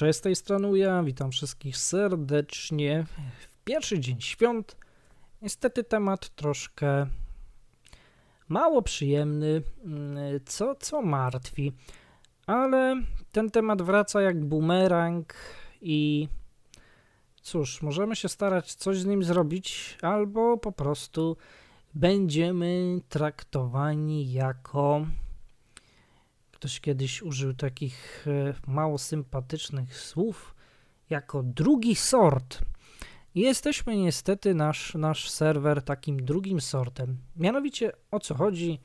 Cześć, z tej strony ja, witam wszystkich serdecznie w pierwszy dzień świąt. Niestety temat troszkę mało przyjemny, mm, co, co martwi, ale ten temat wraca jak bumerang i cóż, możemy się starać coś z nim zrobić, albo po prostu będziemy traktowani jako Ktoś kiedyś użył takich e, mało sympatycznych słów jako drugi sort. I jesteśmy niestety nasz, nasz serwer takim drugim sortem. Mianowicie o co chodzi,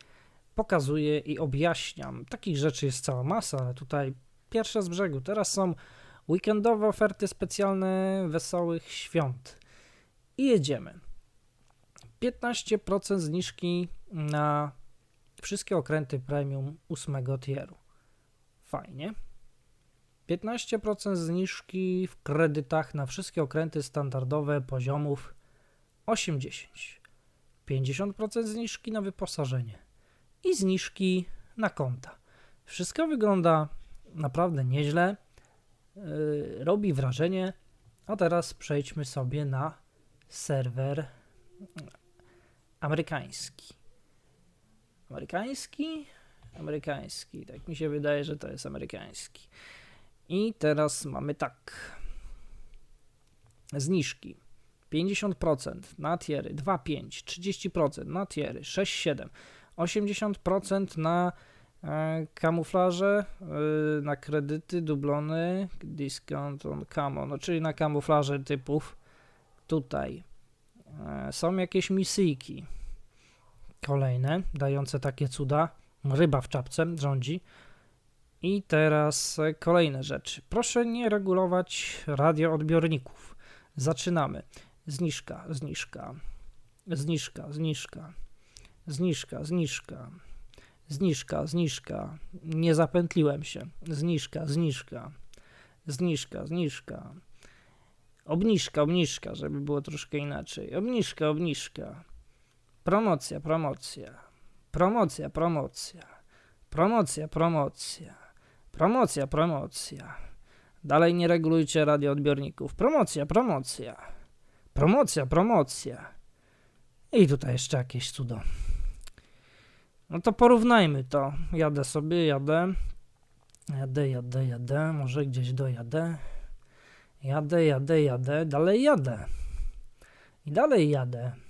pokazuję i objaśniam. Takich rzeczy jest cała masa, ale tutaj pierwsze z brzegu. Teraz są weekendowe oferty specjalne wesołych świąt. I jedziemy. 15% zniżki na Wszystkie okręty premium 8 tieru. Fajnie. 15% zniżki w kredytach na wszystkie okręty standardowe poziomów 8-10. 50% zniżki na wyposażenie i zniżki na konta. Wszystko wygląda naprawdę nieźle, yy, robi wrażenie. A teraz przejdźmy sobie na serwer amerykański. Amerykański? Amerykański. Tak mi się wydaje, że to jest amerykański. I teraz mamy tak. Zniżki. 50% na tiery 2,5, 30% na tiery 6,7, 80% na e, kamuflaże, e, na kredyty, dublony, discount on camo, no czyli na kamuflaże typów tutaj. E, są jakieś misyjki, Kolejne, dające takie cuda. Ryba w czapce rządzi. I teraz kolejne rzeczy. Proszę nie regulować radioodbiorników. Zaczynamy. Zniżka, zniżka, zniżka, zniżka, zniżka, zniżka, zniżka, zniżka. Nie zapętliłem się. Zniżka, zniżka, zniżka, zniżka. Obniżka, obniżka, żeby było troszkę inaczej. Obniżka, obniżka. Promocja, promocja. Promocja, promocja. Promocja, promocja. Promocja, promocja. Dalej nie regulujcie radioodbiorników. Promocja, promocja. Promocja, promocja. I tutaj jeszcze jakieś cudo. No to porównajmy to. Jadę sobie, jadę. Jadę, jadę, jadę. Może gdzieś dojadę. Jadę, jadę, jadę. Dalej jadę. I dalej jadę.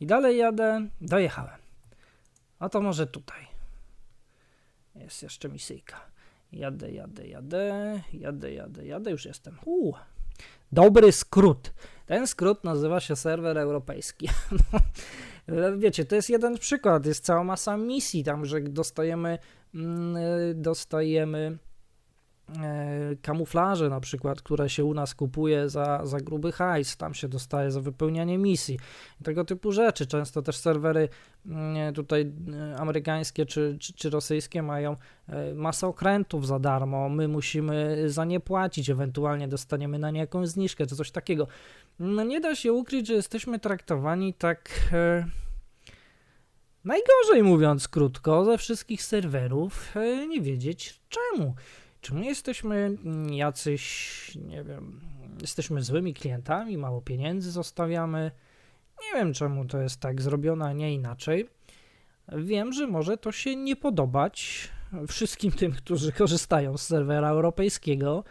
I dalej jadę, dojechałem. A to może tutaj. Jest jeszcze misyjka. Jadę, jadę, jadę, jadę, jadę, jadę, już jestem. Uu. Dobry skrót. Ten skrót nazywa się serwer europejski. No, wiecie, to jest jeden przykład, jest cała masa misji tam, że dostajemy, mm, dostajemy kamuflaże na przykład, które się u nas kupuje za, za gruby hajs, tam się dostaje za wypełnianie misji, tego typu rzeczy. Często też serwery mm, tutaj e, amerykańskie czy, czy, czy rosyjskie mają e, masę okrętów za darmo, my musimy za nie płacić, ewentualnie dostaniemy na nie jakąś zniżkę czy coś takiego. No nie da się ukryć, że jesteśmy traktowani tak... Najgorzej mówiąc krótko, ze wszystkich serwerów nie wiedzieć czemu. Czy my jesteśmy jacyś, nie wiem, jesteśmy złymi klientami, mało pieniędzy zostawiamy? Nie wiem, czemu to jest tak zrobione, a nie inaczej. Wiem, że może to się nie podobać wszystkim tym, którzy korzystają z serwera europejskiego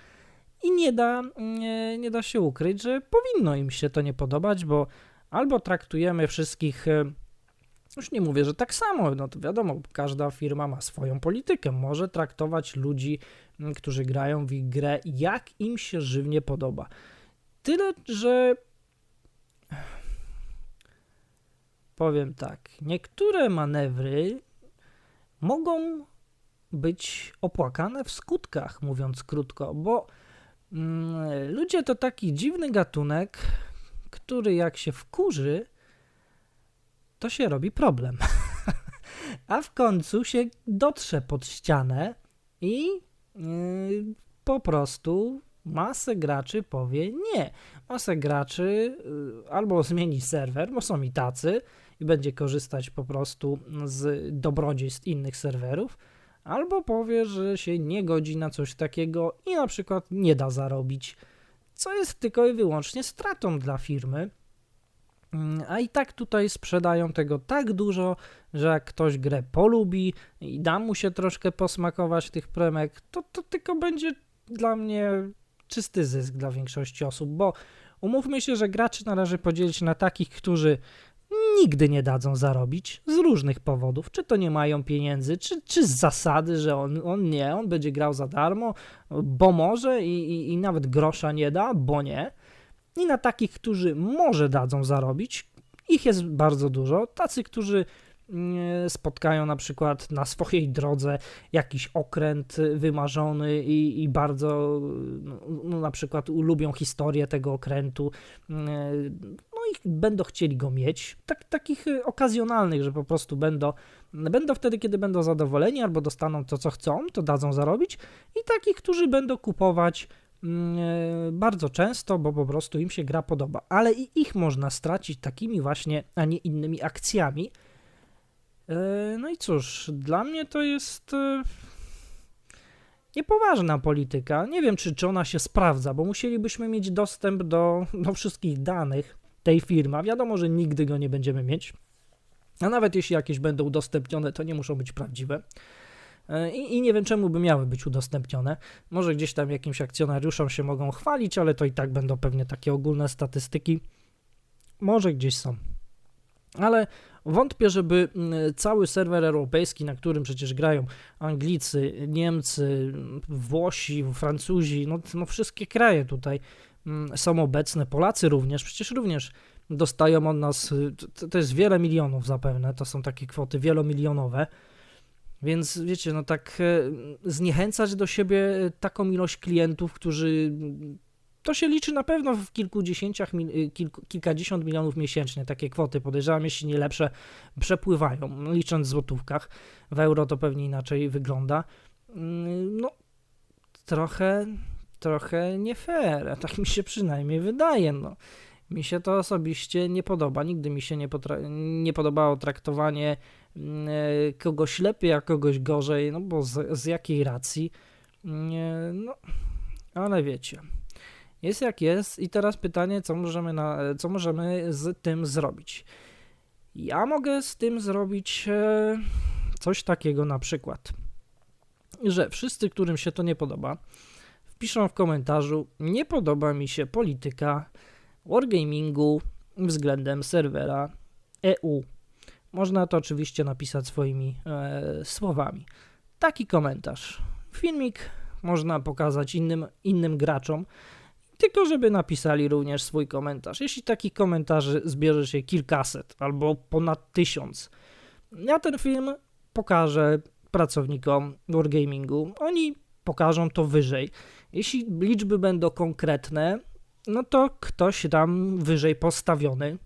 i nie da, nie, nie da się ukryć, że powinno im się to nie podobać, bo albo traktujemy wszystkich już nie mówię, że tak samo, no to wiadomo, każda firma ma swoją politykę, może traktować ludzi, mm, którzy grają w ich grę, jak im się żywnie podoba. Tyle, że powiem tak, niektóre manewry mogą być opłakane w skutkach, mówiąc krótko, bo mm, ludzie to taki dziwny gatunek, który jak się wkurzy, to się robi problem. A w końcu się dotrze pod ścianę i yy, po prostu masę graczy powie nie. Masę graczy yy, albo zmieni serwer, bo są i tacy i będzie korzystać po prostu z dobrodziejstw innych serwerów, albo powie, że się nie godzi na coś takiego i na przykład nie da zarobić, co jest tylko i wyłącznie stratą dla firmy. Mm, a i tak tutaj sprzedają tego tak dużo, że jak ktoś grę polubi i da mu się troszkę posmakować tych premek, to, to tylko będzie dla mnie czysty zysk dla większości osób, bo umówmy się, że graczy należy podzielić na takich, którzy nigdy nie dadzą zarobić z różnych powodów. Czy to nie mają pieniędzy, czy, czy z zasady, że on, on nie, on będzie grał za darmo, bo może i, i, i nawet grosza nie da, bo nie. I na takich, którzy może dadzą zarobić, ich jest bardzo dużo. Tacy, którzy spotkają na przykład na swojej drodze jakiś okręt wymarzony i, i bardzo no, no, na przykład lubią historię tego okrętu, no i będą chcieli go mieć, tak, takich okazjonalnych, że po prostu będą, będą wtedy, kiedy będą zadowoleni albo dostaną to, co chcą, to dadzą zarobić. I takich, którzy będą kupować bardzo często, bo po prostu im się gra podoba, ale i ich można stracić takimi właśnie, a nie innymi akcjami, E, no i cóż, dla mnie to jest e, niepoważna polityka. Nie wiem, czy, czy ona się sprawdza, bo musielibyśmy mieć dostęp do, do wszystkich danych tej firmy. Wiadomo, że nigdy go nie będziemy mieć. A nawet jeśli jakieś będą udostępnione, to nie muszą być prawdziwe. E, I, I, nie wiem, czemu by miały być udostępnione. Może gdzieś tam jakimś akcjonariuszom się mogą chwalić, ale to i tak będą pewnie takie ogólne statystyki. Może gdzieś są. Ale Wątpię, żeby mm, cały serwer europejski, na którym przecież grają Anglicy, Niemcy, Włosi, Francuzi, no, no wszystkie kraje tutaj mm, są obecne, Polacy również, przecież również dostają od nas, to jest wiele milionów zapewne, to są takie kwoty wielomilionowe, więc wiecie, no tak e, zniechęcać do siebie taką ilość klientów, którzy to się liczy na pewno w kilkudziesięciach, y, kilku, kilkadziesiąt milionów miesięcznie. Takie kwoty, podejrzewam, jeśli nie lepsze, przepływają, licząc w złotówkach. W euro to pewnie inaczej wygląda. Mm, no, trochę, trochę nie fair, tak mi się przynajmniej wydaje. No. Mi się to osobiście nie podoba. Nigdy mi się nie, nie podobało traktowanie mm, kogoś lepiej, a kogoś gorzej, no bo z, z jakiej racji? No, ale wiecie. Jest jak jest i teraz pytanie, co możemy, na, co możemy z tym zrobić. Ja mogę z tym zrobić e, coś takiego na przykład, że wszyscy, którym się to nie podoba, wpiszą w komentarzu, nie podoba mi się polityka wargamingu względem serwera EU. Można to oczywiście napisać swoimi e, słowami. Taki komentarz. Filmik można pokazać innym, innym graczom, tylko żeby napisali również swój komentarz. Jeśli takich komentarzy zbierze się kilkaset albo ponad tysiąc, ja ten film pokażę pracownikom Wargamingu. Oni pokażą to wyżej. Jeśli liczby będą konkretne, no to ktoś tam wyżej postawiony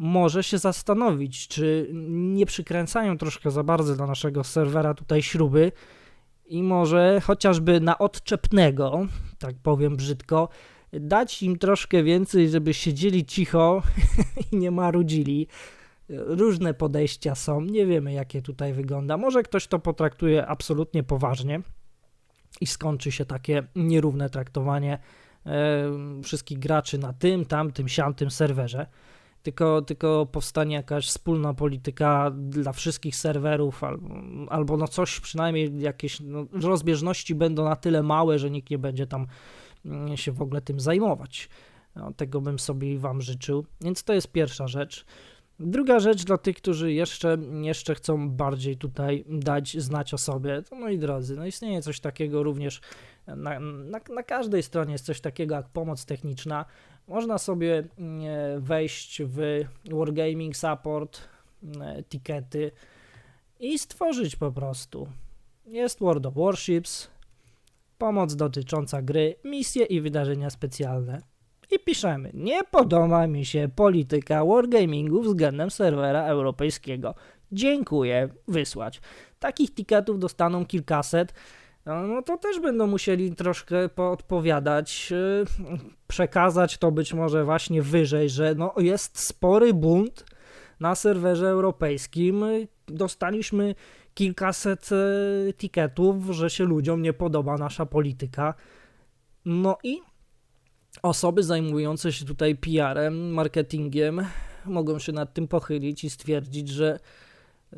może się zastanowić, czy nie przykręcają troszkę za bardzo dla naszego serwera tutaj śruby i może chociażby na odczepnego, tak powiem brzydko, dać im troszkę więcej, żeby siedzieli cicho i nie marudzili. Różne podejścia są, nie wiemy jakie tutaj wygląda. Może ktoś to potraktuje absolutnie poważnie i skończy się takie nierówne traktowanie e, wszystkich graczy na tym, tamtym, siamtym serwerze tylko, tylko powstanie jakaś wspólna polityka dla wszystkich serwerów, albo, albo no coś, przynajmniej jakieś no, rozbieżności będą na tyle małe, że nikt nie będzie tam mm, się w ogóle tym zajmować. No, tego bym sobie Wam życzył. Więc to jest pierwsza rzecz. Druga rzecz dla tych, którzy jeszcze, jeszcze chcą bardziej tutaj dać znać o sobie, to moi drodzy, no istnieje coś takiego również, na, na, na każdej stronie jest coś takiego jak pomoc techniczna. Można sobie mm, e, wejść w Wargaming Support, mm, e, tikety i stworzyć po prostu. Jest World of Warships, pomoc dotycząca gry, misje i wydarzenia specjalne. I piszemy, nie podoba mi się polityka Wargamingu względem serwera europejskiego. Dziękuję, wysłać. Takich tiketów dostaną kilkaset no, no to też będą musieli troszkę poodpowiadać, y, przekazać to być może właśnie wyżej, że no jest spory bunt na serwerze europejskim. Dostaliśmy kilkaset e, tiketów, że się ludziom nie podoba nasza polityka. No i osoby zajmujące się tutaj PR-em, marketingiem mogą się nad tym pochylić i stwierdzić, że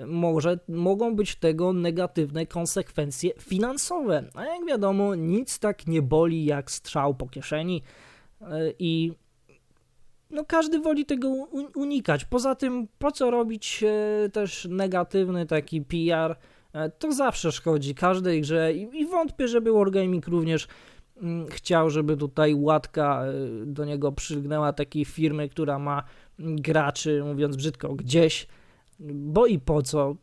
może mogą być tego negatywne konsekwencje finansowe. A jak wiadomo, nic tak nie boli jak strzał po kieszeni e, i no każdy woli tego unikać. Poza tym, po co robić e, też negatywny taki PR? E, to zawsze szkodzi każdej grze i wątpię, żeby Wargaming również mm, chciał, żeby tutaj łatka do niego przylgnęła takiej firmy, która ma graczy, mówiąc brzydko, gdzieś bo i po co?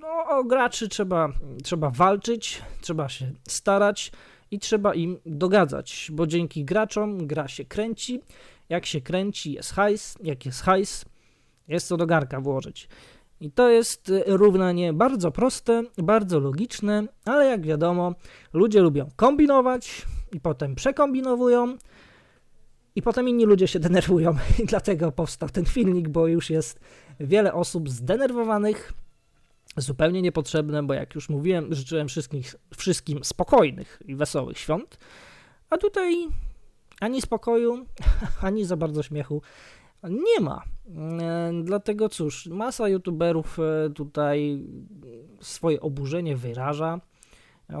No, o graczy trzeba, trzeba walczyć, trzeba się starać i trzeba im dogadzać, bo dzięki graczom gra się kręci. Jak się kręci, jest hajs. Jak jest hajs, jest to do garka włożyć. I to jest równanie bardzo proste, bardzo logiczne, ale jak wiadomo, ludzie lubią kombinować i potem przekombinowują, i potem inni ludzie się denerwują i dlatego powstał ten filmik, bo już jest wiele osób zdenerwowanych, zupełnie niepotrzebne, bo jak już mówiłem, życzyłem wszystkich, wszystkim spokojnych i wesołych świąt, a tutaj ani spokoju, ani za bardzo śmiechu nie ma. E, dlatego cóż, masa youtuberów e, tutaj swoje oburzenie wyraża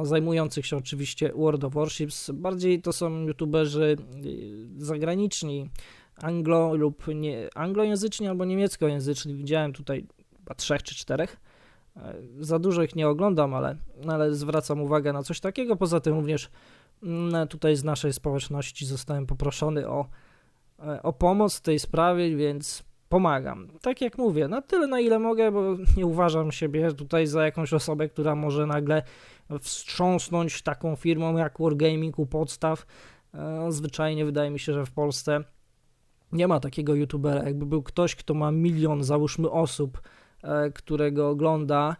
zajmujących się oczywiście World of Warships. Bardziej to są youtuberzy y, zagraniczni, anglo lub nie, anglojęzyczni albo niemieckojęzyczni. Widziałem tutaj chyba trzech czy czterech. E, za dużo ich nie oglądam, ale, ale zwracam uwagę na coś takiego. Poza tym również mm, tutaj z naszej społeczności zostałem poproszony o, e, o pomoc w tej sprawie, więc pomagam. Tak jak mówię, na tyle na ile mogę, bo nie uważam siebie tutaj za jakąś osobę, która może nagle wstrząsnąć taką firmą jak Wargaming u podstaw. E, zwyczajnie wydaje mi się, że w Polsce nie ma takiego youtubera. Jakby był ktoś, kto ma milion, załóżmy, osób, e, którego ogląda,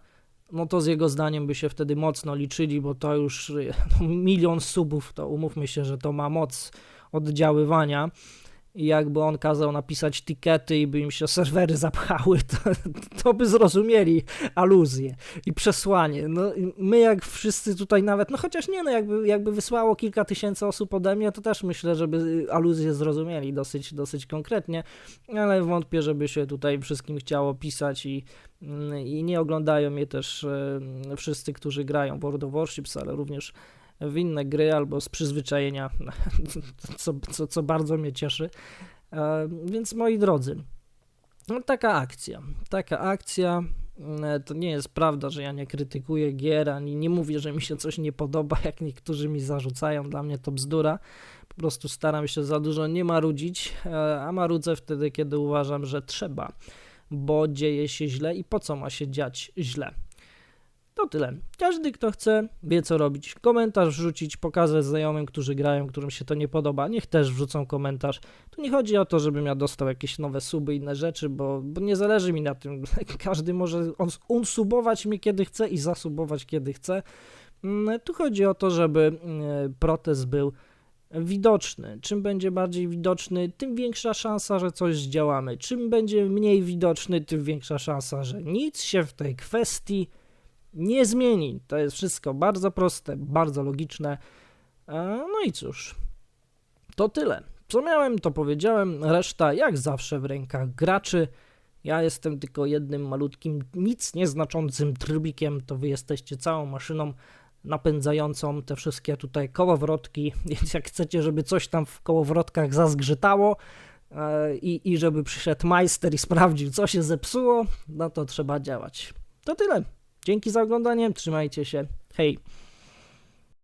no to z jego zdaniem by się wtedy mocno liczyli, bo to już no, milion subów, to umówmy się, że to ma moc oddziaływania i jakby on kazał napisać tikety i by im się serwery zapchały, to, to by zrozumieli aluzję i przesłanie. No, my jak wszyscy tutaj nawet, no chociaż nie, no jakby, jakby wysłało kilka tysięcy osób ode mnie, to też myślę, żeby aluzję zrozumieli dosyć, dosyć konkretnie, ale wątpię, żeby się tutaj wszystkim chciało pisać i, i nie oglądają mnie też e, wszyscy, którzy grają World of Warships, ale również w inne gry albo z przyzwyczajenia, co, co, co bardzo mnie cieszy. E, więc moi drodzy, no taka akcja, taka akcja. E, to nie jest prawda, że ja nie krytykuję gier, ani nie mówię, że mi się coś nie podoba, jak niektórzy mi zarzucają. Dla mnie to bzdura. Po prostu staram się za dużo nie marudzić, e, a marudzę wtedy, kiedy uważam, że trzeba, bo dzieje się źle i po co ma się dziać źle. To tyle. Każdy, kto chce, wie co robić. Komentarz wrzucić, pokazać znajomym, którzy grają, którym się to nie podoba. Niech też wrzucą komentarz. Tu nie chodzi o to, żebym ja dostał jakieś nowe suby, inne rzeczy, bo, bo nie zależy mi na tym. Każdy może unsubować mnie kiedy chce i zasubować kiedy chce. Mm, tu chodzi o to, żeby mm, protest był widoczny. Czym będzie bardziej widoczny, tym większa szansa, że coś zdziałamy. Czym będzie mniej widoczny, tym większa szansa, że nic się w tej kwestii nie zmieni. To jest wszystko bardzo proste, bardzo logiczne. E, no i cóż, to tyle. Co miałem, to powiedziałem. Reszta, jak zawsze, w rękach graczy. Ja jestem tylko jednym malutkim, nic nieznaczącym trybikiem, to wy jesteście całą maszyną napędzającą te wszystkie tutaj kołowrotki, więc jak chcecie, żeby coś tam w kołowrotkach zazgrzytało e, i, i żeby przyszedł majster i sprawdził, co się zepsuło, no to trzeba działać. To tyle. Dzięki za oglądanie, trzymajcie się. Hej!